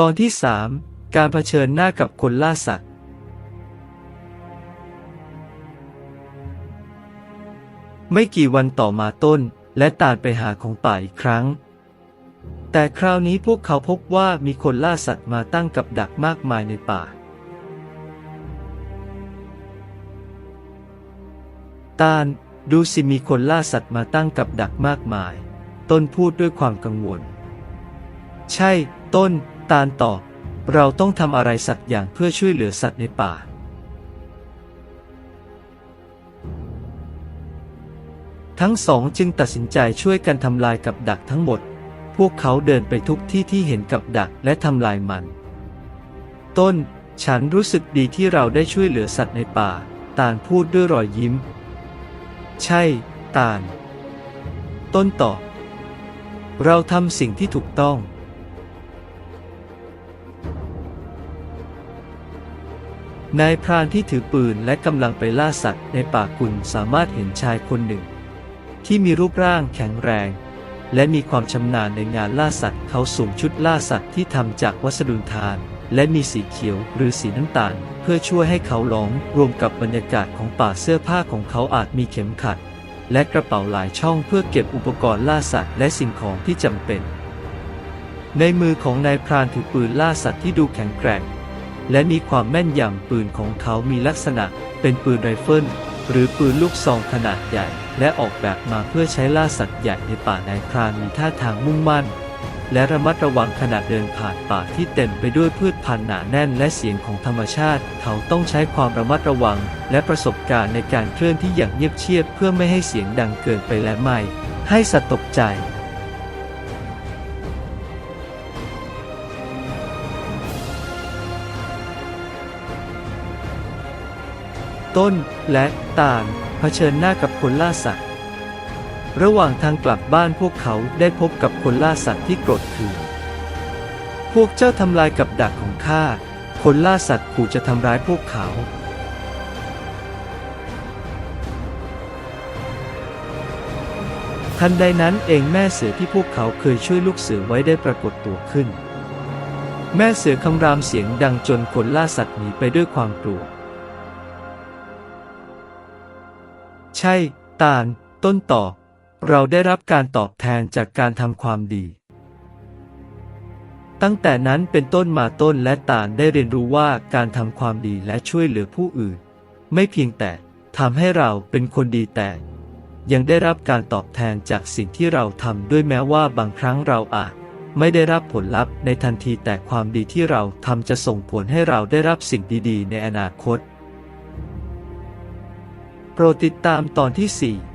ตอนที่สามการเผชิญหน้ากับคนล่าสัตว์ ไม่กี่วันต่อมาต้นและตาลไปหาของป่าอีกครั้ง แต่คราวนี้พวกเขาพบว่ามีคนล่าสัตว์มาตั้งกับดักมากมายในป่า ตาลดูสิมีคนล่าสัตว์มาตั้งกับดักมากมาย ต้นพูดด้วยความกังวล ใช่ ต้น ตาลตอบ เราต้องทำอะไรสักอย่างเพื่อช่วยเหลือสัตว์ในป่า ทั้งสองจึงตัดสินใจช่วยกันทำลายกับดักทั้งหมด พวกเขาเดินไปทุกที่ที่เห็นกับดักและทำลายมัน ต้น ฉันรู้สึกดีที่เราได้ช่วยเหลือสัตว์ในป่า ตาลพูดด้วยรอยยิ้ม ใช่ ตาล ต้นตอบ เราทำสิ่งที่ถูกต้อง นายพรานที่ถือปืนและกำลังไปล่าสัตว์ในป่ากุนสามารถเห็นชายคนหนึ่ง ที่มีรูปร่างแข็งแรง และมีความชำนาญในงานล่าสัตว์ เขาสวมชุดล่าสัตว์ที่ทำจากวัสดุทาน และมีสีเขียวหรือสีน้ำตาล เพื่อช่วยให้เขาหลงรวมกับบรรยากาศของป่าเสื้อผ้าของเขาอาจมีเข็มขัด และกระเป๋าหลายช่องเพื่อเก็บอุปกรณ์ล่าสัตว์และสิ่งของที่จำเป็น ในมือของนายพรานถือปืนล่าสัตว์ที่ดูแข็งแกร่ง และมีความแม่นยำปืนของเขามีลักษณะเป็นปืนไรเฟิลหรือปืนลูกซองขนาดใหญ่ และออกแบบมาเพื่อใช้ล่าสัตว์ใหญ่ในป่านายพรานมีท่าทางมุ่งมั่น และระมัดระวังขณะเดินผ่านป่าที่เต็มไปด้วยพืชพันธุ์หนาแน่นและเสียงของธรรมชาติ เขาต้องใช้ความระมัดระวัง และประสบการณ์ในการเคลื่อนที่อย่างเงียบเชียบเพื่อไม่ให้เสียงดังเกินไปและไม่ ให้สัตว์ตกใจ ต้นและตาลเผชิญหน้ากับคนล่าสัตว์ ระหว่างทางกลับบ้านพวกเขาได้พบกับคนล่าสัตว์ที่โกรธเคืองพวกเจ้าทำลายกับดักของข้า คนล่าสัตว์ขู่จะทำร้ายพวกเขา ทันใดนั้นเองแม่เสือที่พวกเขาเคยช่วยลูกเสือไว้ได้ปรากฏตัวขึ้น แม่เสือคำรามเสียงดังจนคนล่าสัตว์หนีไปด้วยความกลัว ใช่ ตาล ต้นต่อ เราได้รับการตอบแทนจากการทำความดี ตั้งแต่นั้นเป็นต้นมาต้นและตาลได้เรียนรู้ว่าการทำความดีและช่วยเหลือผู้อื่น ไม่เพียงแต่ทำให้เราเป็นคนดีแต่ ยังได้รับการตอบแทนจากสิ่งที่เราทำด้วยแม้ว่าบางครั้งเราอาจไม่ได้รับผลลัพธ์ในทันทีแต่ความดีที่เราทำจะส่งผลให้เราได้รับสิ่งดีๆ ในอนาคต โปรดติดตามตอนที่ 4